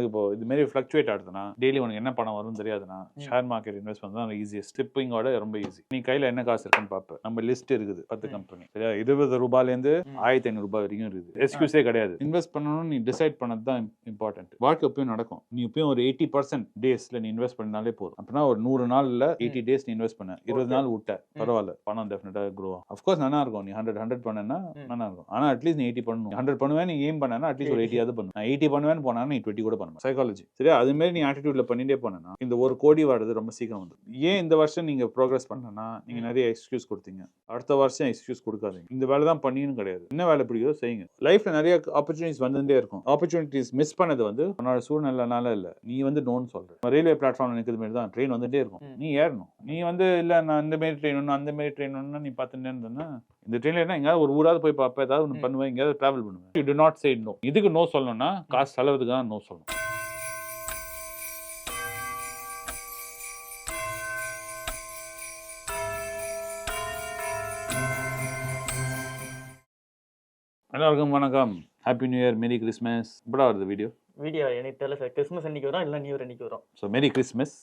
உனக்கு இப்போ இது மாதிரி ஃப்ளக்சுவேட் ஆகுதுன்னா டெய்லி உனக்கு என்ன பணம் வரும்னு தெரியாதுன்னா ஷேர் மார்க்கெட் இன்வெஸ்ட் பண்ணா ஈஸியஸ்ட் ஸ்டிப்பிங்கோட ரொம்ப ஈஸி நீ கையில என்ன காசு இருக்குன்னு பார்ப்ப நம்ம லிஸ்ட் இருக்குது பத்து. கம்பெனி சரியா? இருபது ரூபாயிலேருந்து. ஆயிரத்தி ஐநூறு ரூபாய் வரைக்கும் இருக்குது. எக்ஸ்கியூஸே கிடையாது. இன்வெஸ்ட் பண்ணணும்னு நீ டிசைட் பண்ணது தான் இம்பார்ட்டன்ட் வாழ்க்கை எப்பயும் நடக்கும். நீ எப்பயும் ஒரு எயிட்டி பர்சன்ட் டேஸ்ல நீ இன்வெஸ்ட் பண்ணாலே போதும். அப்படின்னா ஒரு நூறு நாள்ல எயிட்டி டேஸ் நீ இன்வெஸ்ட் பண்ண. இருபது. நாள் விட்ட. பரவாயில்ல. பணம் டெஃபினட்டா க்ரோ அஃப்கோர்ஸ் நல்லா இருக்கும். நீ ஹண்ட்ரட் ஹண்ட்ரட் பண்ணனா. நல்லா இருக்கும். ஆனா அட்லீஸ்ட் நீ எயிட்டி பண்ணணும். ஹண்ட்ரட் பண்ணுவேன் நீ ஏம் பண்ணனா அட்லீஸ்ட் ஒரு எயிட்டியாவது பண்ணும் நான் எயிட்டி பண்ணுவேன்னு போனா நீ டுவெண்ட்டி கூட பண்ணுவேன் சைக்காலஜி சரியா? அது மாதிரி நீ ஆட்டிடியூட்ல பண்ணிட்டே போனா இந்த ஒரு கோடி வர்றது ரொம்ப சீக்கிரம் வந்து ஏன் இந்த வருஷம் நீங்க ப்ரோக்ரஸ் பண்ணனா நீங்க. நிறைய எக்ஸ்கியூஸ் கொடுத்தீங்க. அடுத்த வருஷம் எக்ஸ்கியூஸ் கொடுக்காதீங்க. இந்த வேலை தான் பண்ணியும் கிடையாது. என்ன வேலை பிடிக்குதோ செய்யுங்க. லைஃப்ல நிறைய ஆப்பர்ச்சுனிட்டிஸ் வந்துட்டே இருக்கும். ஆப்பர்ச்சுனிட்டிஸ் மிஸ் பண்ணது வந்து உன்னோட சூழ்நிலைனால இல்ல. நீ வந்து நோன்னு சொல்ற. ரயில்வே பிளாட்ஃபார்ம்ல நிற்கிறது மாதிரி தான். ட்ரெயின் வந்துட்டே இருக்கும். நீ ஏறணும். நீ வந்து இல்ல நான் இந்த மாதிரி ட்ரெயின் ஒன்று அந்த மாதிரி ட்ரெயின் ஒன்று நீ பார்த்துட்டே இருந்தேன்னா இந்த ட்ரெயின்ல என்ன எங்கேயாவது ஒரு ஊராவது போய் பார்ப்பேன். ஏதாவது ஒன்று. பண்ணுவேன் எங்கேயாவது டிராவல் பண்ணுவேன். You do not say no இதுக்கு நோ சொல்லணும்னா காசு செலவுக்கு தான் நோ சொல்லணும். எல்லாருக்கும் வணக்கம். Happy new year merry Christmas இப்படா வருது வீடியோ வீடியோ எனக்கு தெரியல சார் கிறிஸ்மஸ் அன்னைக்கு வரும் இல்லை நியூ இயர் அன்னைக்கு வரும்? ஸோ மேரி கிறிஸ்மஸ்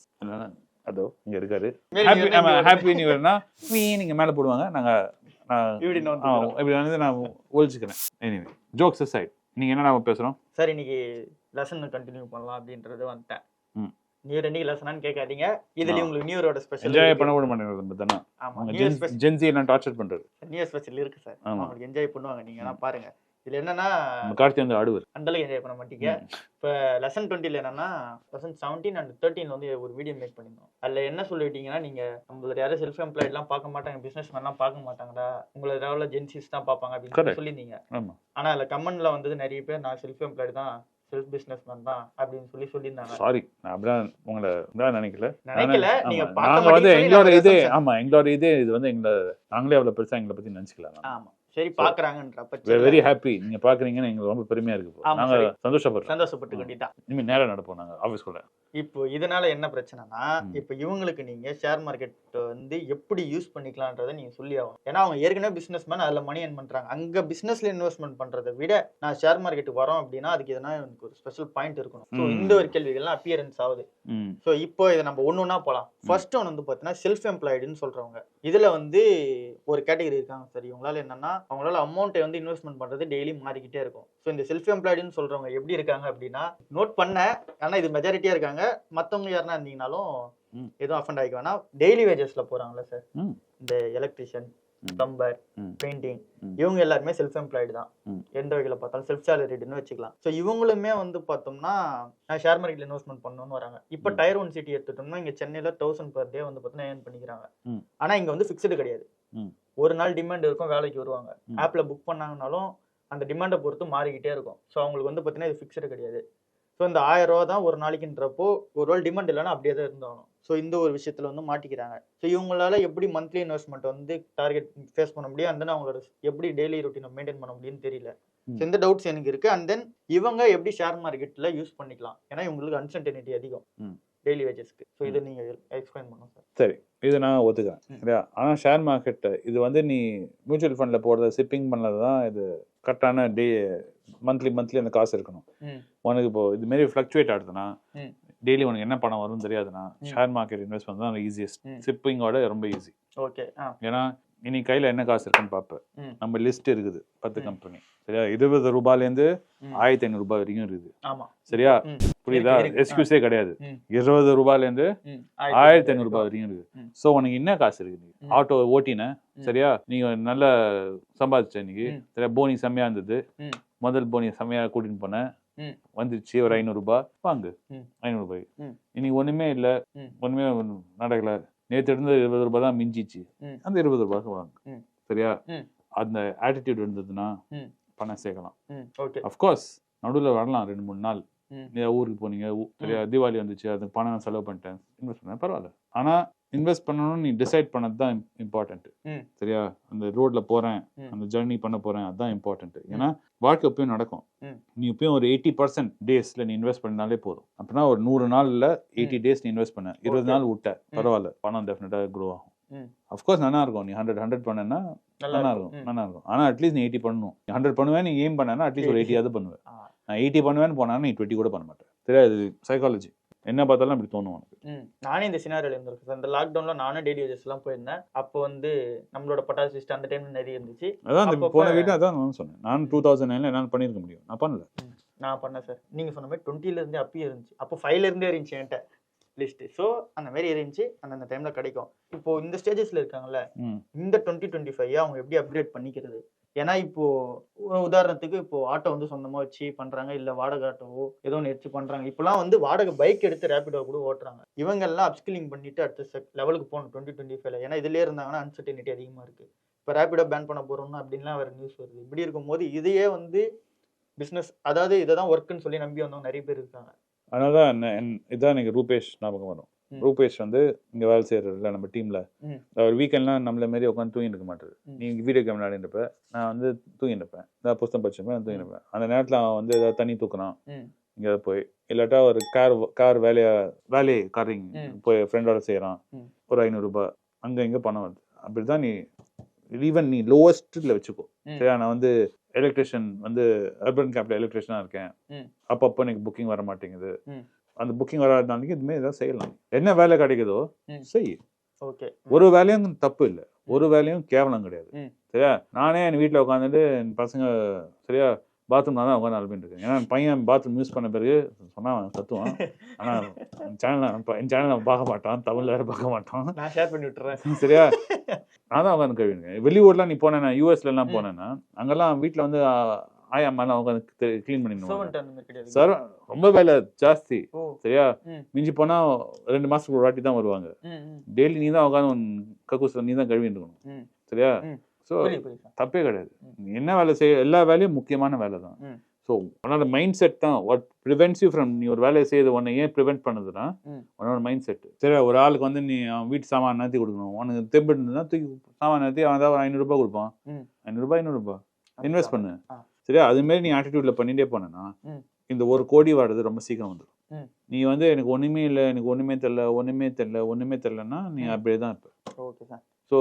அதோ இங்க இருக்காரு. ஹாப்பி New Year, ஆமா New Year. ஹாப்பி நியூ இயர்னா மீ நீங்க மேல போடுவாங்க. நாங்க நான் இப்படி வந்து நான் ஒழிச்சுக்கிறேன். எனிவே ஜோக்ஸ் சைட் நீங்க என்ன நாம பேசுறோம்? சார் இன்னைக்கு லெசன் கண்டினியூ பண்ணலாம் அப்படின்றது வந்துட்டேன். ம். நியூ இயர் அன்னைக்கு லெசனான்னு கேட்காதீங்க. இதுலயும் ஆ. உங்களுக்கு நியூ இயரோட ஸ்பெஷல் என்ஜாய் பண்ண விட மாட்டேங்கிறது தானே? ஆமா அவங்க new year special Gen Z எல்லாம் டார்ச்சர் பண்றது நியூ ஸ்பெஷல் இருக்கு சார். உங்களுக்கு என்ஜாய் பண்ணுவாங்க. நீங்க வேணா பாருங்க. இதுல என்னன்னா கார்த்தி வந்து ஆடுவர். அந்த அளவுக்கு என்ஜாய் பண்ண மாட்டீங்க. இப்போ லெசன் டுவெண்ட்டில என்னன்னா லெசன் செவன்டீன் அண்ட் தேர்ட்டீன்ல வந்து ஒரு வீடியோ மேக் பண்ணியிருந்தோம் அதுல என்ன சொல்லிட்டீங்கன்னா நீங்க உங்களோட யாரும் செல்ஃப் எம்ப்ளாய்ட்லாம் பார்க்க மாட்டாங்க பிசினஸ் மேன்லாம் பார்க்க மாட்டாங்கடா. உங்களோட லெவலில் ஜென்சிஸ் தான் பார்ப்பாங்க அப்படின்னு சொல்லியிருந்தீங்க. ஆமா. ஆனா அதுல கமெண்ட்ல வந்தது நிறைய பேர் நான் செல்ஃப் எம்ப்ளாய்டு தான் செல்ஃப் பிசினஸ் மேன் தான் அப்படின்னு சொல்லி சொல்லியிருந்தாங்க. சாரி நான் அப்படிதான் உங்களை நினைக்கல. நினைக்கல. நீங்க பார்க்க நாங்க வந்து எங்களோட இது. ஆமா எங்களோட இது இது வந்து எங்களை நாங்களே அவ்வளவு பெருசா எங்களை பத்தி நினைச்சுக்கலாம் ஆமா. சரி பாக்குறாங்கன்ற வெரி ஹாப்பி நீங்க பாக்குறீங்கன்னு எங்களுக்கு ரொம்ப பெருமையா இருக்கு நாங்க. சந்தோஷப்படுறோம். சந்தோஷப்பட்டு வேண்டியதான் இனிமே நேரம் நடப்போம் நாங்க ஆபீஸ்க்குள்ள இப்போ இதனால என்ன பிரச்சனைனா. இப்போ இவங்களுக்கு நீங்க ஷேர் மார்க்கெட் வந்து எப்படி யூஸ் பண்ணிக்கலான்றதை நீங்க சொல்லி ஆகணும். ஏன்னா அவங்க ஏற்கனவே பிசினஸ் மேன் அதுல மணி earn பண்றாங்க. அங்க பிசினஸ்ல இன்வெஸ்ட்மெண்ட் பண்றதை விட நான் ஷேர் மார்க்கெட்டுக்கு வரோம் அப்படின்னா அதுக்கு எதனா எனக்கு ஒரு ஸ்பெஷல் பாயிண்ட் இருக்கணும். இந்த ஒரு கேள்விகள்லாம் அப்பியரன்ஸ் ஆகுது. ஸோ இப்போ இதை நம்ம ஒன்று ஒன்றா போகலாம் ஃபர்ஸ்ட் ஒன் வந்து பார்த்தீங்கன்னா செல்ஃப் எம்ப்ளாய்டுன்னு சொல்றவங்க. இதுல வந்து ஒரு கேட்டகரி இருக்காங்க சார் இவங்களால என்னன்னா அவங்களால அமௌண்ட்டை வந்து இன்வெஸ்ட்மெண்ட் பண்றது டெய்லி மாறிக்கிட்டே இருக்கும். ஸோ இந்த செல்ஃப் எம்ப்ளாய்டுன்னு சொல்றவங்க எப்படி இருக்காங்க அப்படின்னா நோட் பண்ண ஆனா இது மெஜாரிட்டியா இருக்காங்க. மத்தவங்க யாருன்னா இருந்தீங்கனாலும். எதுவும் அஃபண்ட் ஆகிக்க வேணாம் டெய்லி வேஜஸ்ல போறாங்கல்ல சார். இந்த எலக்ட்ரிஷியன். பிளம்பர். பெயிண்டிங். இவங்க எல்லாருமே செல்ஃப் எம்ப்ளாய்டு தான். எந்த வகையில் பார்த்தாலும் செல்ஃப் சேலரிடுன்னு வச்சுக்கலாம் ஸோ இவங்களுமே வந்து பார்த்தோம்னா நான் ஷேர் மார்க்கெட்ல இன்வெஸ்ட்மெண்ட் பண்ணணும்னு வராங்க இப்போ. டயர் ஒன் சிட்டி எடுத்துட்டோம்னா இங்க சென்னையில தௌசண்ட் பர் டே வந்து பார்த்தீங்கன்னா ஏர்ன் பண்ணிக்கிறாங்க. ஆனா இங்க வந்து ஃபிக்ஸ்டு கிடையாது. ஒரு நாள் டிமாண்ட் இருக்கும் வேலைக்கு வருவாங்க. ஆப்ல புக் பண்ணாங்கனாலும் அந்த டிமாண்டை பொறுத்து மாறிக்கிட்டே இருக்கும் ஸோ அவங்களுக்கு வந்து பார்த்தீங்கன்னா இது ஃபிக்ஸ்டு கிடையாது ஸோ இந்த ஆயிரம் ரூபா தான் ஒரு நாளைக்குன்றப்போ ஒரு வேளை டிமாண்ட் இல்லைன்னா அப்படியே தான் இருந்தாகணும். ஸோ இந்த ஒரு விஷயத்துல வந்து மாட்டிக்கிறாங்க. ஸோ இவங்களால எப்படி மந்த்லி இன்வெஸ்ட்மெண்ட் வந்து டார்கெட் ஃபேஸ் பண்ண முடியும்? அந்த அவங்களோட எப்படி டெய்லி ரொட்டீனை மெயின்டைன் பண்ண முடியும்னு தெரியல. இந்த டவுட்ஸ் எனக்கு இருக்கு. அண்ட் தென் இவங்க எப்படி ஷேர் மார்க்கெட்ல யூஸ் பண்ணிக்கலாம்? ஏன்னா இவங்களுக்கு அன்சர்டனிட்டி அதிகம். டெய்லி வேஜஸ்க்கு ஸோ இதை நீங்க எக்ஸ்பிளைன் பண்ணுங்க சார் சரி. இது நான் ஒத்துக்கிறேன். சரியா? ஆனா ஷேர் மார்க்கெட் இது வந்து நீ மியூச்சுவல் ஃபண்ட்ல போடுறது சிப்பிங் பண்ணது தான் இது கரெக்டான டே மந்த்லி மந்த்லி அந்த காசு இருக்கணும். உனக்கு இப்போ இது மாதிரி ஃப்ளக்சுவேட் ஆகுதுன்னா. டெய்லி உனக்கு என்ன பணம் வரும்னு தெரியாதுன்னா. ஷேர் மார்க்கெட் இன்வெஸ்ட் பண்ணது தான் ஈஸியஸ்ட். சிப்பிங்கோட ரொம்ப ஈஸி ஓகே ஏன்னா இனி கையில என்ன காசு இருக்குன்னு பார்ப்ப ம். நம்ம லிஸ்ட் இருக்குது பத்து. கம்பெனி சரியா இருபது ரூபாயிலேருந்து. ஆயிரத்தி ஐநூறு ரூபாய் வரைக்கும் இருக்குது சரியா. புரியுதா. எக்ஸ்கியூஸே கிடையாது. இருபது ரூபாயிலேருந்து. ஆயிரத்தி ஐநூறு ரூபாய் வரைக்கும் இருக்கு ம். ஸோ உனக்கு என்ன காசு இருக்கு நீ ம். ஆட்டோ ஓட்டின. சரியா நீங்க நல்ல சம்பாதிச்ச இன்னைக்கு. சரியா போனி செம்மையா இருந்தது. முதல் போனி செம்மையா கூட்டின்னு போனேன். வந்துருச்சு. ஒரு ஐநூறு ரூபாய் வாங்கு. ம். ஐநூறு ரூபாய் ம். இன்னைக்கு ஒண்ணுமே இல்ல. ம். ஒண்ணுமே ஒண்ணும் நடக்கல. நேத்து இருந்தது இருபது ரூபாய் தான் மிஞ்சிச்சு. அந்த இருபது ரூபாய்க்கு வாங்கு. சரியா. அந்த ஆட்டிடியூட் இருந்ததுன்னா. பணம் சேர்க்கலாம் அஃப்கோர்ஸ் நடுவில் வரலாம் ரெண்டு மூணு நாள். ஊருக்கு போனீங்க. சரியா? தீபாவளி வந்துச்சு. அதுக்கு பணம் செலவு பண்ணிட்டேன். இன்வெஸ்ட் பண்ணேன். பரவாயில்ல. ஆனா இன்வெஸ்ட் பண்ணணும்னு நீ டிசைட் பண்ணது தான் இம்பார்ட்டன்ட். சரியா? அந்த ரோட்ல போறேன். அந்த ஜர்னி பண்ண போறேன் அதுதான் இம்பார்ட்டன்ட் ஏன்னா வாழ்க்கை எப்பயும் நடக்கும். நீ எப்பயும் ஒரு எயிட்டி பர்சன்ட் டேஸ்ல நீ இன்வெஸ்ட் பண்ணாலே போதும். அப்படின்னா ஒரு நூறு நாள்ல எயிட்டி டேஸ் நீ இன்வெஸ்ட் பண்ண. இருபது. நாள் விட்ட. பரவாயில்ல. பணம் டெஃபினட்டா க்ரோ ஆகும். அஃப்கோர்ஸ் நல்லா இருக்கும். நீ ஹண்ட்ரட் ஹண்ட்ரட் பண்ணனா நல்லா இருக்கும். நல்லா இருக்கும். ஆனா அட்லீஸ்ட் நீ எயிட்டி பண்ணணும் ஹண்ட்ரட் பண்ணுவேன் நீ ஏம் பண்ணனா அட்லீஸ்ட் ஒரு 80. எயிட்டியாவது பண்ணுவேன். நான் எயிட்டி பண்ணுவேன்னு போனா நீ டுவெண்ட்டி கூட பண்ண மாட்டேன். தெரியாது? சைக்காலஜி என்ன பார்த்தாலும் அப்படி தோணும் உனக்கு. நானே இந்த சினாரியில் சார் இந்த லாக்டவுன்ல நானும் டெய்லி எல்லாம் போயிருந்தேன். அப்போ வந்து நம்மளோட பட்டாசு லிஸ்ட் அந்த டைம்ல நிறைய இருந்துச்சு. அதான் அந்த போன வீட்டு அதான் நான் சொன்னேன். நான் டூ தௌசண்ட் நைன்ல என்னால் பண்ணியிருக்க முடியும். நான் பண்ணல. நான் பண்ணேன் சார் நீங்க சொன்ன மாதிரி டுவெண்ட்டில இருந்தே அப்பயே இருந்துச்சு. அப்போ ஃபைவ்ல இருந்தே இருந்துச்சு என்கிட்ட லிஸ்ட் ஸோ அந்த மாதிரி இருந்துச்சு. அந்தந்த டைம்ல கிடைக்கும். இப்போ இந்த ஸ்டேஜஸ்ல இருக்காங்கல்ல இந்த டுவெண்ட்டி டுவெண்ட்டி ஃபைவ் அவங்க எப்படி அப்கிரேட் பண்ணிக்கிறது? ஏன்னா இப்போ உதாரணத்துக்கு இப்போ ஆட்டோ வந்து சொந்தமா வச்சு பண்றாங்க இல்ல வாடகை ஆட்டோவோ ஏதோ ஒன்று எடுத்து பண்றாங்க. இப்பெல்லாம் வந்து வாடகை பைக் எடுத்து ரேபிடோ கூட ஓட்டுறாங்க. இவங்க எல்லாம் அப்ஸ்கில்லிங் பண்ணிட்டு அடுத்த லெவலுக்கு போகணும் டுவெண்ட்டி டுவெண்ட்டி ஃபைவ்ல ஏன்னா இதுலயே இருந்தாங்கன்னா அன்சர்டனிட்டி அதிகமா இருக்கு. இப்போ ரேபிடோ பேன் பண்ண போறோம்னா அப்படின்லாம் வேற நியூஸ் வருது. இப்படி இருக்கும்போது இதையே வந்து பிசினஸ் அதாவது இதை தான் ஒர்க்குன்னு சொல்லி நம்பி வந்தவங்க நிறைய பேர் இருக்காங்க. அதனால தான் இதான் எனக்கு ரூபேஷ் ஞாபகம் வரும். ரூபேஷ் வந்து இங்க வேலை செய்யறதுல நம்ம டீம்ல. அவர் வீக்கெண்ட்லாம் நம்மள மாரி உட்காந்து தூங்கிட்டு இருக்க மாட்டாரு ம். நீ வீடியோ கேம் விளையாடிட்டு நான் வந்து தூங்கிட்டு இருப்பேன் ஏதாவது புஸ்தகம் படிச்சிருப்பேன் தூங்கிட்டு இருப்பேன் அந்த நேரத்துல அவன் வந்து ஏதாவது தண்ணி தூக்குறான். இங்க போய் இல்லாட்டா ஒரு கார் கார் வேலையா வேலையை காரிங். போய் ஃப்ரெண்டோட செய்யறான். ஒரு ஐநூறு ரூபாய் அங்க இங்க பணம் வருது அப்படிதான் நீ ஈவன் நீ லோவஸ்ட்ல வச்சுக்கோ. சரியா நான் வந்து எலக்ட்ரிஷியன் வந்து அர்பன் கேப்ல எலக்ட்ரிஷியனா இருக்கேன். அப்பப்போ எனக்கு புக்கிங் வர மாட்டேங்குது. அந்த புக்கிங் வராதனால இதுமே ஏதாவது செய்யலாம். என்ன வேலை கிடைக்குதோ. செய். ஓகே. ஒரு வேலையும் தப்பு இல்லை. ஒரு வேலையும் கேவலம் கிடையாது. சரியா? நானே என் வீட்டில் உட்காந்துட்டு என் பசங்க சரியா? பாத்ரூம் தான் உட்காந்து அழுப்பிட்டு இருக்கேன். ஏன்னா பையன் பாத்ரூம் யூஸ் பண்ண பிறகு சொன்னா அவன் கத்துவான் ஆனால் என் சேனல் என் சேனல் அவன் பார்க்க மாட்டான். தமிழ் வேற பார்க்க மாட்டான். நான் ஷேர் பண்ணி விட்டுறேன். சரியா? நான் தான் உட்காந்து கழுவிருக்கேன் வெளியூர்லாம் நீ போனேன்னா யூஎஸ்ல எல்லாம் ம். போனேன்னா அங்கெல்லாம் வீட்டில் வந்து ஆயா மேலாம் உட்காந்து க்ளீன் பண்ணிடுவாங்க சார் ரொம்ப வேலை ஜாஸ்தி. சரியா. மிஞ்சி போனா ரெண்டு மாசத்துக்கு ஒரு வாட்டி தான் வருவாங்க. டெய்லி நீ தான் உட்காந்து கக்கூசில் நீ தான் கழுவிட்டு இருக்கணும். சரியா. ஸோ தப்பே கிடையாது. என்ன வேலை செய்ய எல்லா வேலையும் முக்கியமான வேலை தான். ஸோ உன்னோட மைண்ட் செட் தான் வாட் ப்ரிவென்ட்ஸ் யூ ஃப்ரம் நீ ஒரு வேலையை செய்யுது உன்னை ஏன் ப்ரிவென்ட் பண்ணுதுன்னா. உன்னோட மைண்ட் செட் சரி ஒரு ஆளுக்கு வந்து நீ அவன் வீட்டு சாமான் நகர்த்தி கொடுக்கணும். உனக்கு தெம்பு இருந்ததுன்னா தூக்கி சாமான் நகர்த்தி அவன் தான் ஒரு ஐநூறுரூபா கொடுப்பான். ஐநூறுரூபா ஐநூறுரூபா இன்வெஸ்ட் பண்ணு. சரியா அதுமாரி நீ ஆட்டிடியூட்ல பண்ணிட்டே போனேன்னா. இந்த ஒரு கோடி வர்றது ரொம்ப சீக்கிரம் வந்துடும். நீ வந்து எனக்கு ஒண்ணுமே இல்லை எனக்கு ஒண்ணுமே தெரியல ஒண்ணுமே தெரியல ஒண்ணுமே தெரியலன்னா நீ. அப்படியே தான் இருப்ப ஓகே சார் ஸோ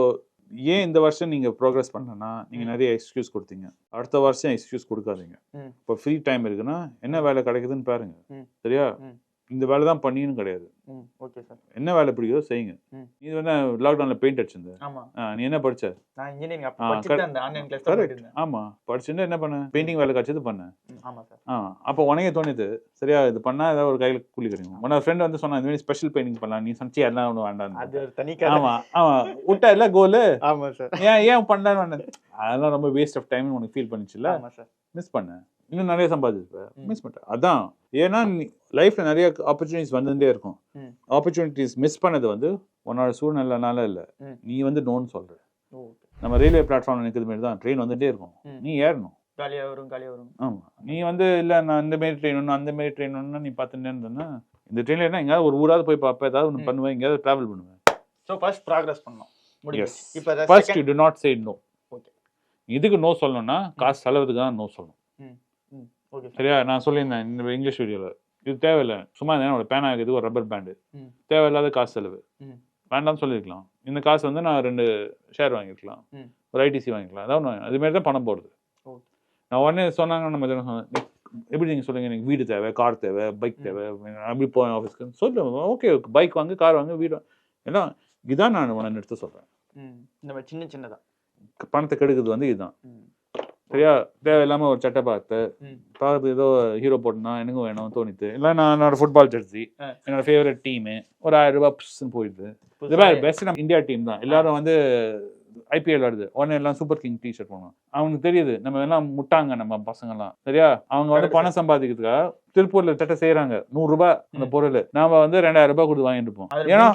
ஏன் இந்த வருஷம் நீங்க ப்ரோக்ரஸ் பண்ணனா நீங்க ம். நிறைய எக்ஸ்கியூஸ் கொடுத்தீங்க அடுத்த வருஷம் எக்ஸ்கியூஸ் கொடுக்காதீங்க. இப்போ ஃப்ரீ டைம் இருக்குன்னா என்ன வேலை கிடைக்குதுன்னு பாருங்க. சரியா. இந்த வேலை தான் பண்ணின்னு கிடையாது ஓகே சார் என்ன வேலை பிடிக்குதோ செய்யுங்க. நீ வந்து லாக்டவுன்ல பெயிண்ட் அடிச்சிருந்த ஆமா. ஆ, நீ என்ன படிச்ச? நான் இன்ஜினியரிங் ஆமா. படிச்சுட்டு என்ன பண்ண? பெயிண்டிங் வேலை கிடைச்சது பண்ண. ஆமா சார் ஆ அப்போ உனக்கே தோணுது. சரியா இது பண்ணா ஏதாவது ஒரு கையில கூலி கிடைக்கும். உன்னோட ஃப்ரெண்ட் வந்து சொன்னா இந்த மாதிரி ஸ்பெஷல் பெயிண்டிங் பண்ணலாம். நீ சொன்னி எல்லாம் ஒன்றும் வேண்டாம். அது தனி ஆமா ஆமா. விட்டா இல்ல கோலு ஆமா சார் ஏன் ஏன் பண்ணலான்னு அதெல்லாம் ரொம்ப வேஸ்ட் ஆஃப் டைம் உனக்கு ஃபீல் சார் மிஸ் பண்ண இன்னும் நிறைய சம்பாதிச்சிருப்ப. ம். மிஸ் பண்ணிட்ட. அதான். ஏன்னா லைஃப்ல நிறைய ஆப்பர்ச்சுனிட்டிஸ் வந்துட்டே இருக்கும். ஆப்பர்ச்சுனிட்டிஸ் மிஸ் பண்ணது வந்து உன்னோட சூழ்நிலைனால இல்ல. நீ வந்து நோன்னு சொல்ற. ஓகே. நம்ம ரயில்வே பிளாட்ஃபார்ம்ல நிற்கிறது மாதிரி தான். ட்ரெயின் வந்துட்டே இருக்கும். நீ ஏறணும். காலியா வரும் காலியா வரும். ஆமா. நீ வந்து இல்ல நான் இந்த மாதிரி ட்ரெயின் ஒன்று அந்த மாதிரி ட்ரெயின் ஒன்று நீ பார்த்துட்டே இருந்தேன்னா இந்த ட்ரெயின்ல என்ன எங்கேயாவது ஒரு ஊராவது போய் பார்ப்பேன் ஏதாவது ஒன்று. பண்ணுவேன் எங்கேயாவது டிராவல் பண்ணுவேன். ஸோ ஃபர்ஸ்ட் ப்ராக்ரஸ் பண்ணோம் எஸ் இப்போ first to not say no Okay. இதுக்கு நோ சொல்லணும்னா காசு செலவுக்கு தான் நோ சொல்லணும். ஓகே சரியா? நான் சொல்லியிருந்தேன் இந்த இங்கிலீஷ் வீடியோவில் இது தேவையில்லை. சும்மா ஒரு பேனா வைக்கிறதுக்கு ஒரு ரப்பர் பேண்டு. தேவையில்லாத காசு செலவு. வேண்டாம்னு சொல்லியிருக்கலாம். இந்த காசு வந்து நான் ரெண்டு ஷேர் வாங்கியிருக்கலாம். ஒரு ஐடிசி வாங்கிக்கலாம் அதான் ஒன்று அதுமாரி தான் பணம் போடுது. நான் உடனே சொன்னாங்க நம்ம "நீ- எப்படி நீங்கள் சொல்லுங்க எனக்கு வீடு தேவை கார் தேவை பைக். தேவை அப்படி போவேன் ஆஃபீஸ்க்கு சொல்லுவேன் ஓகே பைக் வாங்கு கார் வாங்கு வீடு வாங்கு." எல்லாம் இதான் நான் உன்னை சொல்கிறேன் ம். இந்த மாதிரி சின்ன சின்னதா. பணத்தை கெடுக்கிறது வந்து இதுதான். சரியா? தேவையில்லாம ஒரு சட்டை பார்த்து. பார்த்து ஏதோ ஹீரோ போட்டுனா எனக்கும் வேணும் தோணித்து இல்லை நான் என்னோட ஃபுட்பால் ஜெர்சி. என்னோட ஃபேவரட் டீமு ஒரு ஆயிரம் ரூபாய் போயிடுது. பெஸ்ட் நம்ம இந்தியா டீம் தான். எல்லாரும் வந்து ஐபிஎல் ஆடுது உடனே எல்லாம் சூப்பர் கிங் டி ஷர்ட் போகணும் அவனுக்கு தெரியுது நம்ம எல்லாம் முட்டாங்க நம்ம பசங்கெல்லாம் சரியா? அவங்க வந்து பணம் சம்பாதிக்கிறதுக்காக திருப்பூர்ல சட்டை செய்யறாங்க நூறு ரூபாய் அந்த. பொருள். நாம வந்து ரெண்டாயிரம் ரூபாய் கொடுத்து வாங்கிட்டு இருப்போம். அதுல ஏன்னா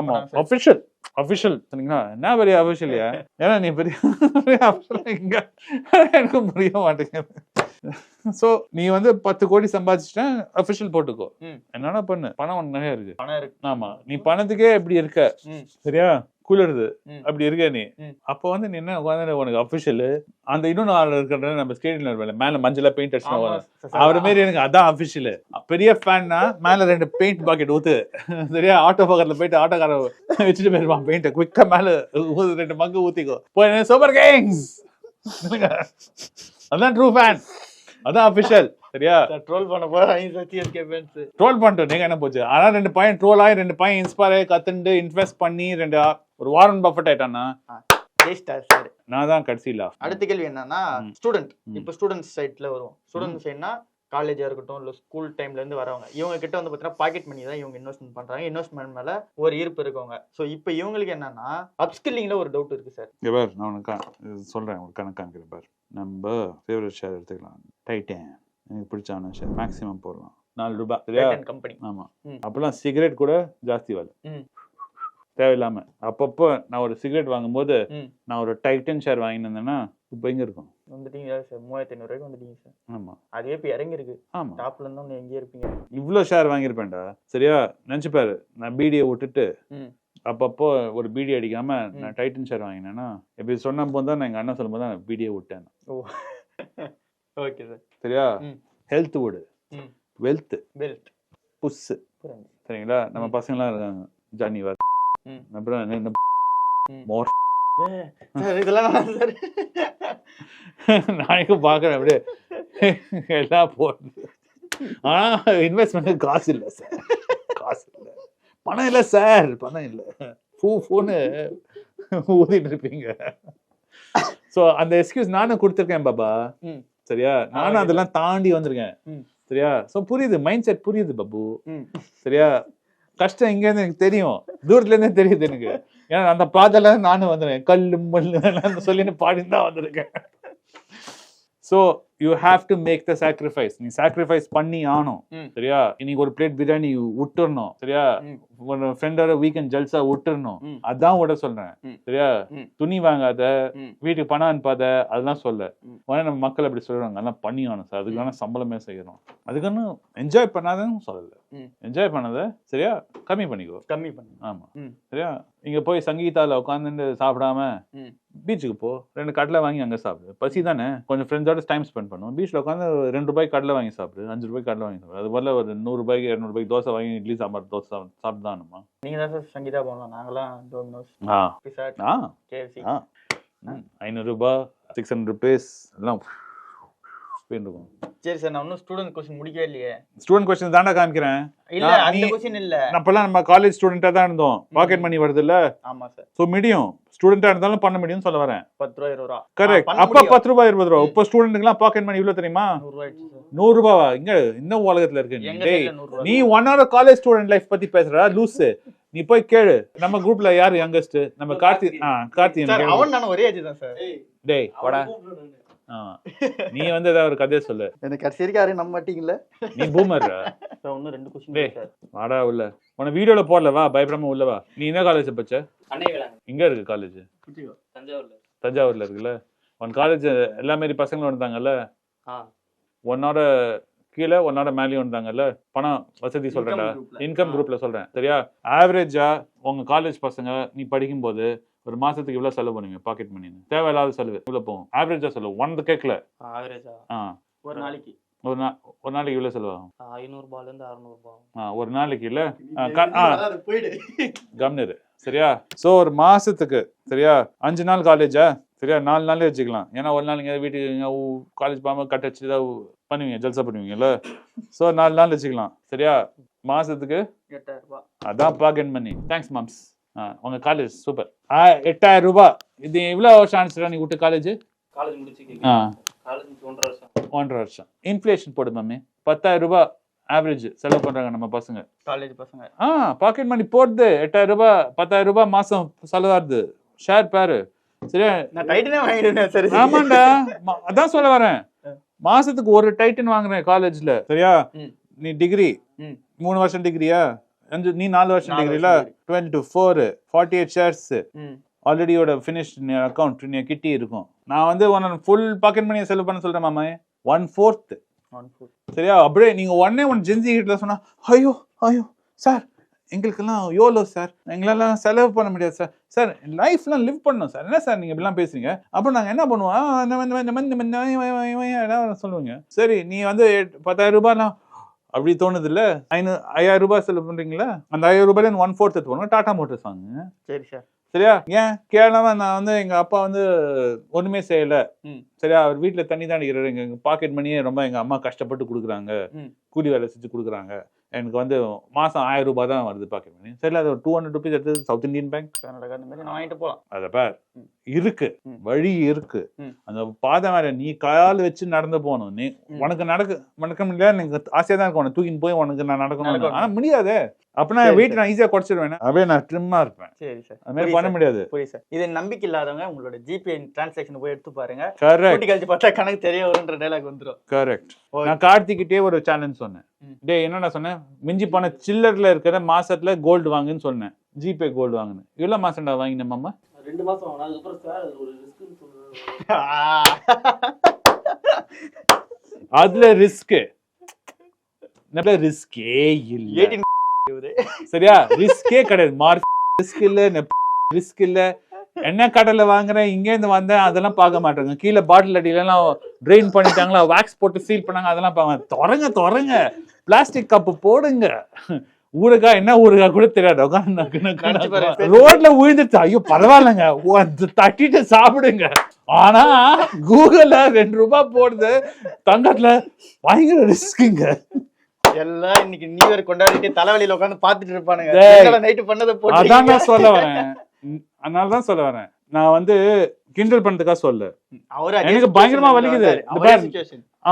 ஆமா அபிஷியல் அபிஷியல் சரிங்களா? என்ன பெரிய அபிஷியலியா ஏன்னா நீ பெரிய இங்க எனக்கு புரிய மாட்டேங்குது. சோ நீ வந்து பத்து கோடி சம்பாதிச்சிட்டேன் அபிஷியல் போட்டுக்கோ. ம். என்னன்னா பண்ணு. பணம் நிறைய இருக்கு. பணம் இருக்கு. ஆமா நீ பணத்துக்கே இப்படி இருக்க. சரியா? குளிருது. அப்படி இருக்க நீ. அப்போ வந்து நீ என்ன உட்காந்து உனக்கு அபிஷியல் அந்த இன்னொன்று ஆள் இருக்கிற நம்ம ஸ்டேடியம் மேல மஞ்சளா பெயிண்ட் அடிச்சு அவர். மாரி எனக்கு அதான் அபிஷியல் பெரிய ஃபேன்னா மேல ரெண்டு பெயிண்ட் பாக்கெட் ஊத்து. சரியா? ஆட்டோ பக்கத்துல போயிட்டு ஆட்டோக்கார வச்சுட்டு போயிருப்பான் பெயிண்ட குயிக்கா மேல ரெண்டு மங்கு ஊத்திக்கோ. போய் சூப்பர் கேங்ஸ் அதான் ட்ரூ ஃபேன் அதான் அபிஷியல் சரியா? ட்ரோல் பண்ண ஃபேன்ஸ் ட்ரோல் பண்ணிட்டோம். நீங்க என்ன போச்சு? ஆனா ரெண்டு பையன் ட்ரோல் ஆகி ரெண்டு பையன் இன்ஸ்பயர் ஆகி கத்துண்டு இன்வெஸ்ட் பண்ணி ரெண்டு ஒரு வாரன் பஃபட் ஆயிட்டான்னா ஜெயிஸ்டார் சார் நான் தான் கடைசியில் அடுத்த கேள்வி என்னன்னா. ஸ்டூடெண்ட். இப்போ ஸ்டூடெண்ட்ஸ் சைட்ல வருவோம். ஸ்டூடெண்ட் சைட்னா காலேஜா இருக்கட்டும் இல்ல ஸ்கூல் டைம்ல இருந்து வரவங்க. இவங்க கிட்ட வந்து பாத்தீங்கன்னா பாக்கெட் மணி தான் இவங்க இன்வெஸ்ட்மெண்ட் பண்றாங்க. இன்வெஸ்ட்மெண்ட் மேல ஒரு ஈர்ப்பு இருக்கவங்க. சோ இப்போ இவங்களுக்கு என்னன்னா அப்ஸ்கில்லிங்ல ஒரு டவுட் இருக்கு சார் இங்க பார் நான் உனக்கு சொல்றேன் ஒரு கணக்கு காமிக்கிறேன் பார். நம்ம ஃபேவரட் ஷேர் எடுத்துக்கலாம். டைட்டன் எனக்கு பிடிச்சான ஷேர் மேக்ஸிமம் போடலாம். நாலு ரூபாய் கம்பெனி ஆமா. ம். அப்பெல்லாம் சிகரெட் கூட ஜாஸ்தி விலை. ம். தேவையில்லாம. அப்பப்போ நான் ஒரு சிகரெட் வாங்கும்போது. நான் ஒரு டைட்டன் ஷேர் வாங்கியிருந்தேன்னா இப்போ எங்க இருக்கும்? வந்துட்டீங்க சார். மூவாயிரத்தி ஐநூறு ரூபாய்க்கு வந்துட்டீங்க சார். ஆமா. அதுவே இப்போ இறங்கி இருக்கு ஆமா. டாப்ல இருந்தா ஒன்று எங்கேயே இருப்பீங்க. இவ்வளோ ஷேர் வாங்கியிருப்பேன்டா. சரியா? நினச்சி பாரு நான் பீடியை விட்டுட்டு. அப்பப்போ ஒரு பீடி அடிக்காம. நான் டைட்டன் ஷேர் வாங்கினேன்னா இப்படி சொன்ன போது தான் நான் எங்கள் அண்ணன் சொல்லும்போது தான் நான் பீடியை விட்டேன். ஓ. ஓகே சார் சரியா. ஹெல்த் விடு. வெல்த் பெல்ட் புஸ்ஸு சரிங்களா? நம்ம ம். பசங்களாம் இருக்காங்க. ஜானி வர். அப்புறம் ம். மோர் இதெல்லாம் நாளைக்கும் பார்க்குறேன் அப்படியே. எல்லாம் போடுது ஆனால் இன்வெஸ்ட்மெண்ட்டுக்கு காசு இல்லை சார். காசு இல்லை. பணம் இல்லை சார். பணம் இல்லை. ஃபூ ஃபோனு ஊதிட்டு இருப்பீங்க. ஸோ அந்த எக்ஸ்கியூஸ் நானும் கொடுத்துருக்கேன் பாபா. சரியா? நானும். அதெல்லாம் தாண்டி வந்திருக்கேன். சரியா? ஸோ புரியுது மைண்ட் செட் புரியுது பாபு. சரியா? கஷ்டம் இங்கேருந்து எனக்கு தெரியும். தூரத்துல இருந்தே தெரியுது எனக்கு. ஏன்னா அந்த பாதையில நானும் வந்துடுவேன் கல்லு மல்லு சொல்லின்னு பாடின்னு தான் வந்திருக்கேன். So you have to make the sacrifice நீ சாக்ரிஃபைஸ் பண்ணி ஆகணும். ம். சரியா? இன்னைக்கு ஒரு பிளேட் பிரியாணி விட்டுறணும் சரியா. ஒரு ஃப்ரெண்டோட வீக்கெண்ட் ஜல்சா விட்டுறணும். அதான் விட சொல்றேன். சரியா. துணி வாங்காத. வீட்டுக்கு பணம் அனுப்பாத அதெல்லாம் சொல்ல. உடனே நம்ம மக்கள் அப்படி சொல்றாங்க அதெல்லாம் பண்ணி ஆகணும் சார். அதுக்கான சம்பளமே செய்யணும். அதுக்கான என்ஜாய் பண்ணாதன்னு சொல்லல. என்ஜாய் பண்ணாத சரியா? கம்மி பண்ணிக்கோ. கம்மி பண்ணு. ஆமா. சரியா? இங்க போய் சங்கீதால உட்காந்துட்டு சாப்பிடாம. பீச்சுக்கு போ. ரெண்டு கடலை வாங்கி அங்க சாப்பிடு. பசி தானே? கொஞ்சம் ஃப்ரெண்ட்ஸோட டைம் ஸ்பெண்ட் பண்ணுவோம். பீச்ல உட்காந்து ரெண்டு ரூபாய்க்கு கடலை வாங்கி சாப்பிடு அஞ்சு ரூபாய்க்கு கடலை வாங்கி சாப்பிடு. அது போல ஒரு நூறு ரூபாய்க்கு இரநூறு ரூபாய்க்கு தோசை வாங்கி இட்லி சாம்பார் தோசை சாப்பிட்டு சாப்பிட்டு தானுமா நீங்க தான் சார் சங்கீதா போகலாம் நாங்களாம் டோமினோஸ் ஆ. ஆ. கேஎஃப்சி ஆ. ஐநூறு ரூபாய் சிக்ஸ் ஹண்ட்ரட் ருபீஸ் எல்லாம் போயிட்டு இருக்கும். சரி சார் நான் இன்னும் ஸ்டூடெண்ட் கொஸ்டின் முடிக்கவே இல்லையே. ஸ்டூடெண்ட் கொஸ்டின் தாண்டா காமிக்கிறேன். இல்ல அந்த கொஸ்டின் இல்ல. அப்பெல்லாம் நம்ம காலேஜ் ஸ்டூடெண்ட்டாக தான் இருந்தோம். பாக்கெட் மணி வருது இல்ல ஆமா சார். ஸோ முடியும் ஸ்டூடெண்ட்டாக இருந்தாலும் பண்ண முடியும்னு சொல்ல வரேன். பத்து ரூபா இருபது ரூபா. கரெக்ட் அப்ப. பத்து ரூபாய் இருபது ரூபா. இப்போ ஸ்டூடெண்ட்டுக்குலாம் பாக்கெட் மணி இவ்வளவு தெரியுமா? நூறு ரூபாவா இங்க இன்னும் உலகத்துல இருக்கு நீ. One hour college student life பத்தி பேசுறா லூசு. நீ போய் கேளு. நம்ம குரூப்ல யாரு யங்கஸ்ட் நம்ம கார்த்தி ஆ கார்த்தி அவன் நான் ஒரே ஏஜ் தான் சார். டேய் வாடா. நீ வந்து ஏதாவது ஒரு கதையை சொல்லு. எனக்கு கடைசி வரைக்கும் யாரையும் நம்ப மாட்டீங்களா நீ பூமர் இன்னும் ரெண்டு கொஸ்டின் வாடா உள்ள. உன வீடியோல போடல வா பயப்படாம உள்ள வா. நீ என்ன காலேஜ் பச்ச இங்க இருக்கு காலேஜ் தஞ்சாவூர்ல. தஞ்சாவூர்ல இருக்குல்ல? உன் காலேஜ் எல்லா மாரி பசங்களும் வந்தாங்கல்ல? ஆ. உன்னோட கீழே உன்னோட மேலேயும் வந்தாங்கல்ல? பணம் வசதி சொல்றேன்டா இன்கம் குரூப்ல சொல்றேன் சரியா? ஆவரேஜா உங்க காலேஜ் பசங்க நீ படிக்கும்போது ஒரு மாசத்துக்கு இவ்வளவு செலவு பண்ணுவீங்க பாக்கெட் மணி தேவையில்லாத செலவு. இவ்வளவு போகும் ஆவரேஜா செலவு ஒன் கேட்கல ஆவரேஜா ஆ? ஒரு நாளைக்கு. ஒரு நா ஒரு நாளைக்கு இவ்வளவு செலவாகும்? ஐநூறுபால இருந்து அறுநூறுபா ஆ ஒரு நாளைக்கு இல்ல? போயிடு. கம்னிரு சரியா? சோ ஒரு மாசத்துக்கு சரியா? அஞ்சு நாள் காலேஜா சரியா? நாலு நாளே வச்சுக்கலாம். ஏன்னா ஒரு நாள் இங்க வீட்டுக்கு காலேஜ் போகாம கட் அடிச்சு தான் பண்ணுவீங்க ஜல்சா பண்ணுவீங்கல்ல? சோ நாலு நாள் வச்சுக்கலாம். சரியா? மாசத்துக்கு எட்டாயிரம் ரூபாய் அதான் பாக்கெட் பண்ணி தேங்க்ஸ் மாம்ஸ் உங்க காலேஜ் சூப்பர் எட்டாயிரம் ரூபாய் இது இவ்வளவு வருஷம் ஆனிச்சுடா நீ விட்டு காலேஜ் காலேஜ் முடிச்சு ஆ. ஒன்றரை வருஷம். ஒன்றரை வருஷம். இன்ஃப்ளேஷன் போடு மாமி பத்தாயிரம் ரூபாய் ஆவரேஜ் செலவு பண்றாங்க நம்ம பசங்க. காலேஜ் பசங்க. ஆ பாக்கெட் மணி போடுது. எட்டாயிரம் ரூபாய் பத்தாயிரம் ரூபாய் மாசம் செலவாகுது ஷேர் பாரு. சரியா? நான் டைட்டனே வாங்கிடுவேன் சரி. ஆமாண்டா. அதான் சொல்ல வரேன். மாசத்துக்கு ஒரு டைட்டன் வாங்குறேன் காலேஜ்ல சரியா. நீ டிகிரி. மூணு வருஷம் டிகிரியா நீ நாலு வருஷம் டிகிரில. Twenty two four forty eight shares ஆல்ரெடியோட finish account நீ கிட்டி இருக்கும் நான் வந்து ஒன் ஃபுல் பாக்கெட் மணியை செலவு பண்ண சொல்றேன் மாமா ஒன் ஃபோர்த் சரியா அப்படியே நீங்க உடனே ஒன் ஜென்சி கிட்ட சொன்னா ஐயோ ஐயோ சார் எங்களுக்கெல்லாம் யோலோ சார் எங்களெல்லாம் செலவு பண்ண முடியாது சார் சார் லைஃப்லாம் லிவ் பண்ணணும் சார் என்ன சார் நீங்க இப்படிலாம் பேசுறீங்க அப்போ நாங்க என்ன பண்ணுவோம் சொல்லுவீங்க சரி நீ வந்து பத்தாயிரம் ரூபாய்லாம் அப்படி தோணுது இல்ல ஐநூறு ஐயாயிரம் ரூபாய் செலவு பண்றீங்களா? அந்த ஐயாயிரம் ரூபாயில ஒன் ஃபோர்த் எடுத்து போனோம் டாடா மோட்டர்ஸ் வாங்குங்க. சரி சார். சரியா? ஏன்? கேவலமா நான் வந்து எங்க அப்பா வந்து ஒண்ணுமே செய்யல. சரியா? அவர் வீட்டுல தண்ணி தான் அடிக்கிறாரு. எங்க பாக்கெட் மணியே ரொம்ப எங்க அம்மா கஷ்டப்பட்டு கொடுக்குறாங்க. கூலி வேலை செஞ்சு கொடுக்குறாங்க. எனக்கு வந்து மாசம் ஆயிரம் ரூபாய் தான் வருது பாக்கெட் மணி சரி அது டூ ஹண்ட்ரட் ருபீஸ் எடுத்து சவுத் இந்தியன் பேங்க் கர்நாடகா அந்த மாதிரி நான் வாங்கிட்டு போலாம் அத பார். இருக்கு. வழி இருக்கு. அந்த பாதை மேல நீ கால் வச்சு நடந்து போகணும். நீ. உனக்கு நடக்க நடக்க முடியல எனக்கு ஆசையா தான் இருக்கும் உனக்கு தூக்கின்னு போய் உனக்கு நான் நடக்கணும். ஆனா முடியாதே. அப்படின்னா சரி, வெயிட் நான் ஈஸியா குறைச்சிருவேன். அப்படியே நான் ட்ரிம்மா இருப்பேன். சரி சார். அது மாதிரி பண்ண முடியாது. புரியுது சார் இது நம்பிக்கை இல்லாதவங்க உங்களோட ஜிபே டிரான்சாக்ஷன் போய் எடுத்து பாருங்க. கரெக்ட் கழிச்சு பார்த்தா கணக்கு தெரிய வரும்ன்ற டைலாக் வந்துரும். கரெக்ட். நான் கார்த்திகிட்டே ஒரு சேலஞ்ச் சொன்னேன். டேய் என்னடா சொன்னேன்? மிஞ்சி போன சில்லர்ல இருக்கிற மாசத்துல கோல்டு வாங்குன்னு சொன்னேன். ஜிபே கோல்டு வாங்குன்னு. எவ்வளவு மாசம்டா வாங்கினேன் மாமா? ரெண்டு மாசம் ஆகும். அதுக்கப்புறம் சார் அது ஒரு ரிஸ்க்னு அதுல ரிஸ்க் நல்ல ரிஸ்கே இல்ல. 18 இவரு. சரியா? ரிஸ்கே கிடையாது. மார்க் ரிஸ்க் இல்ல ரிஸ்க் இல்ல. என்ன கடையில வாங்குறேன் இங்க இருந்து வந்தேன் அதெல்லாம் பார்க்க மாட்டாங்க. கீழே பாட்டில் அடியிலலாம் ட்ரெயின் பண்ணிட்டாங்களா வேக்ஸ் போட்டு சீல் பண்ணாங்க அதெல்லாம் பார்க்க தொடங்க தொடங்க பிளாஸ்டிக் கப்பு போடுங்க. ஊறுகாய் என்ன ஊறுகாய் கூட தெரியாது. பாரு. ரோட்ல விழுந்துச்சு ஐயோ பரவாயில்லைங்க. தட்டிட்டு சாப்பிடுங்க. ஆனா கூகுள்ல ரெண்டு ரூபாய் போடுது. தங்கத்துல பயங்கர ரிஸ்க்குங்க. எல்லாம் இன்னைக்கு நியூ இயர் கொண்டாடிட்டு தலைவலியில உட்கார்ந்து பாத்துட்டு இருப்பானுங்க. நைட்டு பண்ணதை அதான் போட்டு நான் சொல்ல வரேன். உம், அதனால தான் சொல்ல வரேன். நான் வந்து கிண்டல் பண்றதுக்காக சொல்ல. எனக்கு பயங்கரமா வலிக்குது.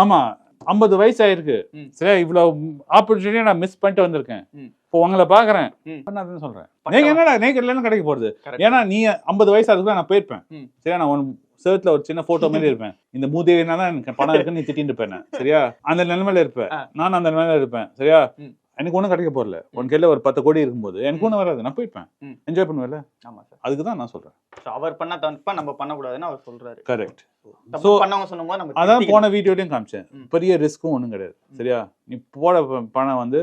ஆமா. ஐம்பது வயசு ஆயிருக்கு. சரியா இவ்வளவு ஆப்பர்ச்சுனிட்டியை நான் மிஸ் பண்ணிட்டு வந்திருக்கேன். இப்போ உங்களை பாக்குறேன். பண்ணாதுன்னு சொல்றேன். நீங்க என்னடா நேக்கு இல்லைன்னு கிடைக்க போறது. ஏன்னா நீ ஐம்பது வயசு அதுக்குள்ள நான் போயிருப்பேன். சரியா நான் உன் சேர்த்துல ஒரு சின்ன போட்டோ மாதிரி இருப்பேன் இந்த மூதேவினா தான் எனக்கு பணம் இருக்குன்னு நீ திட்டின்னு இருப்பேன் நான். சரியா அந்த நிலைமையில இருப்பேன். நான் அந்த நிலைமையில இருப்பேன் சரியா. எனக்கு ஒண்ணும் கிடைக்க போறல. உன் கையில ஒரு பத்து கோடி இருக்கும்போது எனக்கு ஒண்ணும் வராது. நான் ம். என்ஜாய் பண்ணுவேன்ல? ஆமா சார். அதுக்கு தான் நான் சொல்றேன். So, அவர் பண்ண தப்பா நம்ம பண்ணக்கூடாதுன்னு அவர் சொல்றாரு. கரெக்ட் So, பண்ணவங்க சொன்னும்போது நம்ம அதான். போன வீடியோலையும் காமிச்சேன். பெரிய ரிஸ்க்கும் ஒன்றும் கிடையாது. சரியா? நீ போட பணம் வந்து.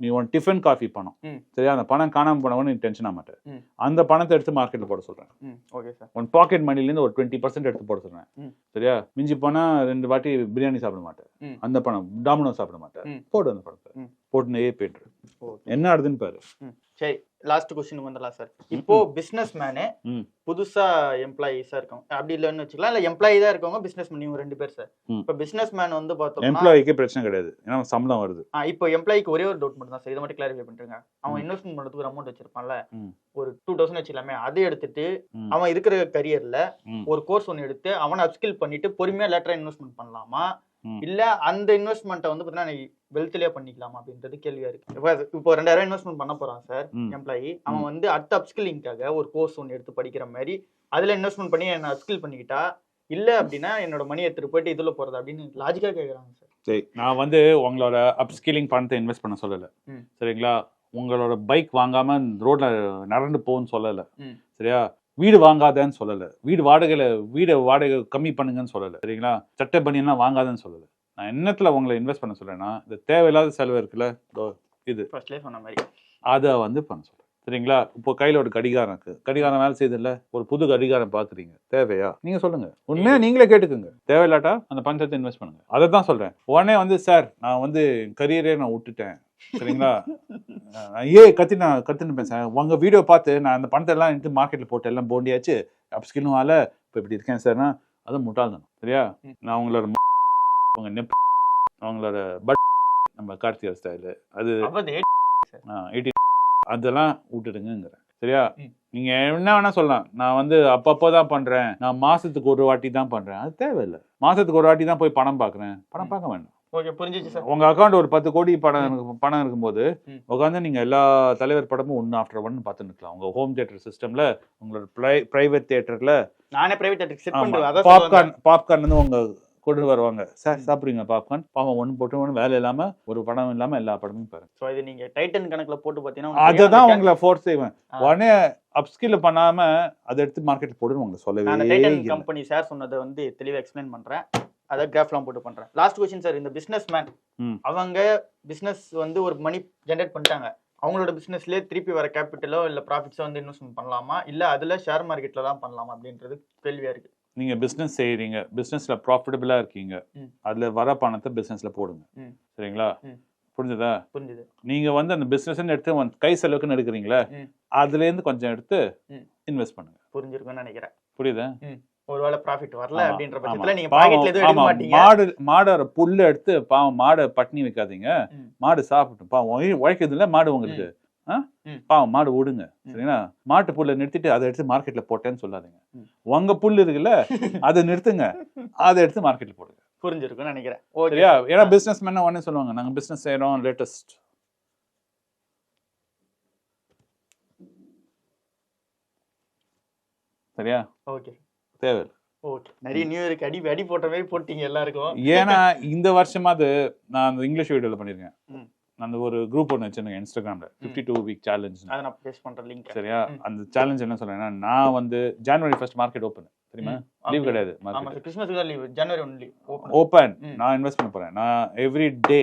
நீ உன் டிஃபன் காஃபி பணம். சரியா? அந்த பணம் காணாம போனவன் நீ டென்ஷன் ஆக மாட்டேன். அந்த பணத்தை எடுத்து மார்க்கெட்ல போட சொல்றேன். ம். Okay sir. உன் பாக்கெட் மணிலேருந்து ஒரு டுவெண்ட்டி பர்சன்ட் எடுத்து போட சொல்றேன். ம். சரியா? மிஞ்சி போனா ரெண்டு வாட்டி பிரியாணி சாப்பிட மாட்டேன். அந்த பணம் டாமினோ சாப்பிட மாட்டேன். போடு அந்த பணத்தை. போட்டுனே போயிட்டு என்ன ஆடுதுன்னு பாரு. சரி லாஸ்ட் கொஸ்டின் வந்துடலாம் சார் இப்போ பிசினஸ் மேனு. புதுசா எம்ப்ளாயிஸா இருக்காங்க அப்படி இல்லைன்னு வச்சுக்கலாம் இல்ல எம்ப்ளாயி தான் இருக்கவங்க பிசினஸ் மேன் இவங்க ரெண்டு பேர் சார். இப்போ பிசினஸ் மேன் வந்து பார்த்தோம்னா எம்ப்ளாய்க்கே பிரச்சனை கிடையாது ஏன்னா சம்பளம் வருது இப்போ எம்ப்ளாய்க்கு ஒரே ஒரு டவுட் மட்டும் தான் சார் இதை மட்டும் கிளாரிஃபை பண்ணிருங்க அவன். இன்வெஸ்ட்மெண்ட் பண்ணுறதுக்கு ஒரு அமௌண்ட் வச்சிருப்பான்ல. ஒரு டூ தௌசண்ட் வச்சுக்கலாமே அதை எடுத்துட்டு. அவன் இருக்கிற கரியர்ல. ஒரு கோர்ஸ் ஒன்று எடுத்து அவனை அப்ஸ்கில் பண்ணிட்டு பொறுமையா லேட்டரா இன்வெஸ்ட்மெண்ட் பண்ணலாமா. இல்ல அந்த இன்வெஸ்ட்மெண்ட்டை வந்து பார்த்தீங்கன்னா வெல்த்லயே பண்ணிக்கலாமா அப்படின்றது கேள்வியா இருக்கு. இப்போ இப்போ ரெண்டாயிரம் இன்வெஸ்ட்மெண்ட் பண்ண போறான் சார். எம்ப்ளாயி அவன் வந்து அடுத்த அப்ஸ்கில்லிங்காக ஒரு கோர்ஸ் ஒன்று எடுத்து படிக்கிற மாதிரி அதுல இன்வெஸ்ட்மெண்ட் பண்ணி என்ன அப்ஸ்கில் பண்ணிக்கிட்டா இல்ல அப்படின்னா என்னோட மணி எடுத்துட்டு போயிட்டு இதுல போறது அப்படின்னு லாஜிக்கா கேக்குறாங்க சார் சரி நான் வந்து உங்களோட அப்ஸ்கில்லிங் பணத்தை இன்வெஸ்ட் பண்ண சொல்லலை. சரிங்களா? உங்களோட பைக் வாங்காம ரோட்ல நடந்து போன்னு சொல்லலை. சரியா? வீடு வாங்காதன்னு சொல்லலை. வீடு வாடகையில வீடு வாடகை கம்மி பண்ணுங்கன்னு சொல்லலை. சரிங்களா? சட்டை பனியெல்லாம் வாங்காதன்னு சொல்லலை. நான் என்னத்துல உங்களை இன்வெஸ்ட் பண்ண சொல்றேன்னா இந்த தேவையில்லாத செலவு இருக்குல்ல இதோ ஃபர்ஸ்ட்லேயே சொன்ன மாதிரி. அதை வந்து பண்ண சொல்றேன். சரிங்களா? இப்போ கையில ஒரு கடிகாரம் இருக்கு. கடிகாரம் வேலை செய்யுதுல்ல? ஒரு புது கடிகாரம் பாக்குறீங்க. தேவையா? நீங்க சொல்லுங்க. உண்மையா நீங்களே கேட்டுக்கோங்க. தேவையில்லாட்டா அந்த பஞ்சத்தை இன்வெஸ்ட் பண்ணுங்க. அதை தான் சொல்றேன். உடனே வந்து சார் நான் வந்து கரியரே நான் விட்டுட்டேன். சரிங்களா? நான் ஏ கத்தி நான் கத்துன்னு பேசுறேன் உங்க வீடியோ பார்த்து நான் அந்த பணத்தை எல்லாம் எடுத்து மார்க்கெட்ல போட்டு எல்லாம் போண்டியாச்சு அப்ஸ்கிலும் ஆல இப்போ இப்படி இருக்கேன் சார்னா அது முட்டாள்தனம். சரியா? ம். நான் உங்களோட உங்க நெப் அவங்களோட பட் நம்ம கார்த்திகா ஸ்டைலு அது எயிட்டி அதெல்லாம் விட்டுடுங்கிறேன் சரியா. நீங்க என்ன வேணா சொல்லலாம். நான் வந்து அப்பப்போ தான் பண்றேன். நான் மாசத்துக்கு ஒரு வாட்டி தான் பண்றேன். அது தேவையில்லை. மாசத்துக்கு ஒரு வாட்டி தான் போய் பணம் பார்க்கறேன். பணம். பார்க்க வேண்டாம். ஓகே புரிஞ்சிச்சு சார் உங்க அக்கௌண்ட் ஒரு பத்து கோடி பணம் பணம் இருக்கும்போது. உட்காந்து நீங்க எல்லா தலைவர் படமும் ஒன்னு ஆஃப்டர் ஒன் பார்த்து நிற்கலாம் உங்க ஹோம் தியேட்டர் சிஸ்டம்ல உங்களோட பிரைவேட் தியேட்டர்ல நானே பிரைவேட் அதான் பாப்கார்ன் பாப்கார்ன் வந்து உங்க கொண்டு வருவாங்க. சார் ம். சாப்பிடுறீங்க பாப்கார்ன் பாவம் ஒன்று போட்டு ஒன்று வேலை இல்லாம ஒரு படம் இல்லாம எல்லா படமும் பாருங்க. ஸோ இது நீங்க டைட்டன் கணக்குல போட்டு பார்த்தீங்கன்னா அதை தான் உங்களுக்கு உங்களை ஃபோர்ஸ் செய்வேன். உடனே அப்ஸ்கில் பண்ணாம அதை எடுத்து மார்க்கெட் போடுன்னு உங்களை சொல்லவே டைட்டன் கம்பெனி சார் சொன்னதை வந்து தெளிவாக எக்ஸ்பிளைன் பண்றேன். அதை கிராஃப்லாம் போட்டு பண்றேன். லாஸ்ட் கொஸ்டின் சார் இந்த பிசினஸ் மேன். அவங்க பிசினஸ் வந்து ஒரு மணி ஜென்ரேட் பண்ணிட்டாங்க. அவங்களோட பிசினஸ்லயே திருப்பி வர கேபிட்டலோ இல்ல ப்ராஃபிட்ஸோ வந்து இன்வெஸ்ட்மெண்ட் பண்ணலாமா? இல்ல அதுல ஷேர் மார்க்கெட்ல தான் பண்ணலாமா? அப்படின்றது கேள்வியா இருக்கு. நீங்க பிசினஸ் செய்றீங்க. பிசினஸ்ல ப்ராஃபிட்டபிளா இருக்கீங்க. அதுல வர பணத்தை பிசினஸ்ல போடுங்க. சரிங்களா. புரிஞ்சுதா? புரிஞ்சுது. நீங்க வந்து அந்த பிசினஸ் எடுத்து கை செலவுக்குன்னு எடுக்கிறீங்களே. அதுல இருந்து கொஞ்சம் எடுத்து. இன்வெஸ்ட் பண்ணுங்க. புரிஞ்சிருக்கும்னு நினைக்கிறேன். புரியுதா? ஒருவேளை ப்ராஃபிட் வரல அப்படின்ற. பட்சத்துல நீங்க பாக்கெட்ல எதுவும் எடுக்க மாட்டீங்க. மாடு மாடோட புல்ல எடுத்து பாவம் மாடை பட்டினி வைக்காதீங்க. மாடு சாப்பிட்டு பாவம் உழை- உழைக்கிறது இல்ல மாடு உங்களுக்கு. பாவம் மாடு விடுங்க. சரிங்களா? மாட்டு புல்லை நிறுத்திட்டு அதை எடுத்து மார்க்கெட்ல போட்டேன்னு சொல்லாதீங்க. உங்க புல் இருக்குல்ல அதை நிறுத்துங்க. அதை எடுத்து மார்க்கெட்ல போடுங்க. புரிஞ்சிருக்கும்னு நினைக்கிறேன். சரியா? ஏன்னா பிசினஸ் மேன உடனே சொல்லுவாங்க நாங்க பிசினஸ் செய்யறோம் லேட்டஸ்ட் சரியா? ஓகே தேவை. ஓகே. நிறைய நியூ இயருக்கு அடி அடி போட்ட மாதிரி போட்டீங்க எல்லாருக்கும். ஏன்னா இந்த வருஷமாவது நான் அந்த இங்கிலீஷ் வீடியோல பண்ணிருக்கேன். அந்த ஒரு குரூப் ஒன்று வச்சிருக்கேன் இன்ஸ்டாகிராம்ல ஃபிஃப்டி டூ வீக் சேலஞ்ச் அதை நான் பேஸ் பண்ற லிங்க் சரியா. அந்த சேலஞ்ச் என்ன சொல்றேன்னா நான் வந்து ஜனவரி ஃபர்ஸ்ட் மார்க்கெட் ஓப்பன் தெரியுமா? லீவ் கிடையாது மார்க்கெட் கிறிஸ்மஸ்க்கு லீவ் ஜனவரி ஒன்லி ஓப்பன். நான் இன்வெஸ்ட் பண்ண போறேன். நான் எவ்ரி டே.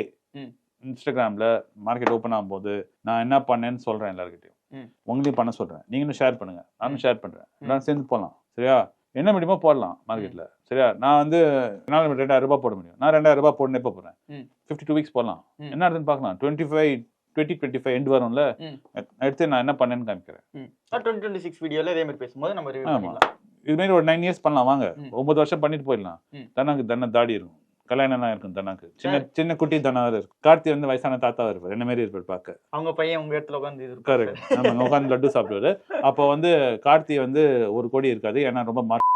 இன்ஸ்டாகிராம்ல மார்க்கெட் ஓப்பன் ஆகும்போது நான் என்ன பண்ணேன்னு சொல்றேன் எல்லாருக்கிட்டையும். உங்களையும் பண்ண சொல்றேன். நீங்களும் ஷேர் பண்ணுங்க. நானும். ஷேர் பண்றேன். எல்லாரும் சேர்ந்து போகலாம் சரியா? என்ன முடியுமோ போடலாம் மார்க்கெட்ல சரியா? நான் வந்து என்னால் ரெண்டாயிரம் ரூபாய் போட முடியும். நான் ரெண்டாயிரம் ரூபாய் போடணும் எப்போ போறேன்? ம். ஃபிஃப்டி டூ வீக்ஸ் போடலாம். என்ன இருக்குன்னு பார்க்கலாம். Twenty five twenty twenty five end வரும்ல. எடுத்து நான் என்ன பண்ணேன்னு காமிக்கிறேன். டுவெண்ட்டி டுவெண்ட்டி சிக்ஸ் வீடியோல இதே மாதிரி பேசும்போது நம்ம ரிவ்யூ ஆமா. பண்ணிக்கலாம். இது மாதிரி ஒரு நைன் இயர்ஸ் பண்ணலாம். வாங்க. ஒன்பது வருஷம் பண்ணிட்டு போயிடலாம். தனாக்கு தன தாடி இருக்கும் கல்யாணம்லாம் இருக்கும் தனாக்கு. சின்ன. சின்ன குட்டி தனா இருக்கும். கார்த்தி வந்து வயசான தாத்தா இருப்பார். என்ன மாதிரி இருப்பார் பார்க்க. அவங்க பையன் உங்க இடத்துல உட்காந்து இது உட்காரு நம்ம உட்காந்து லட்டு சாப்பிடுவாரு. அப்போ வந்து கார்த்தி வந்து ஒரு கோடி இருக்காது. ஏன்னா ரொம்ப மார்க்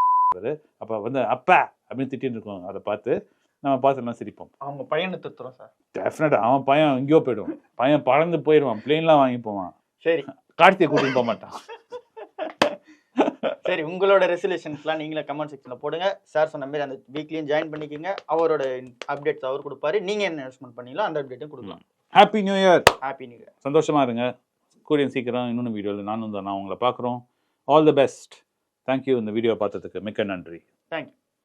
அப்போ வந்து அப்பா அப்படின்னு திட்டின்னு இருக்கோம். அதை பார்த்து நம்ம பார்த்து எல்லாம் சிரிப்போம். அவங்க பையனை திட்டுறோம் சார். டெஃபினட்டா அவன் பையன் எங்கேயோ போயிடுவான். பையன் பறந்து போயிடுவான். பிளேன்லாம் வாங்கி போவான். சரி. கார்த்தியை கூட்டிட்டு போக மாட்டான். சரி உங்களோட ரெசல்யூஷன்ஸ்லாம் நீங்களே கமெண்ட் செக்ஷனில் போடுங்க. சார் சொன்ன மாதிரி அந்த வீக்லியும் ஜாயின் பண்ணிக்கோங்க. அவரோட அப்டேட்ஸ் அவர் கொடுப்பாரு. நீங்க என்ன இன்வெஸ்ட்மெண்ட் பண்ணீங்களோ அந்த அப்டேட்டும் கொடுக்கலாம். Happy new year happy new year சந்தோஷமா இருங்க. கூடிய சீக்கிரம் இன்னொன்று வீடியோவில் நானும் தான் நான் உங்களை பார்க்குறோம். All the best thank you இந்த வீடியோ பார்த்ததுக்கு மிக்க நன்றி. தேங்க்யூ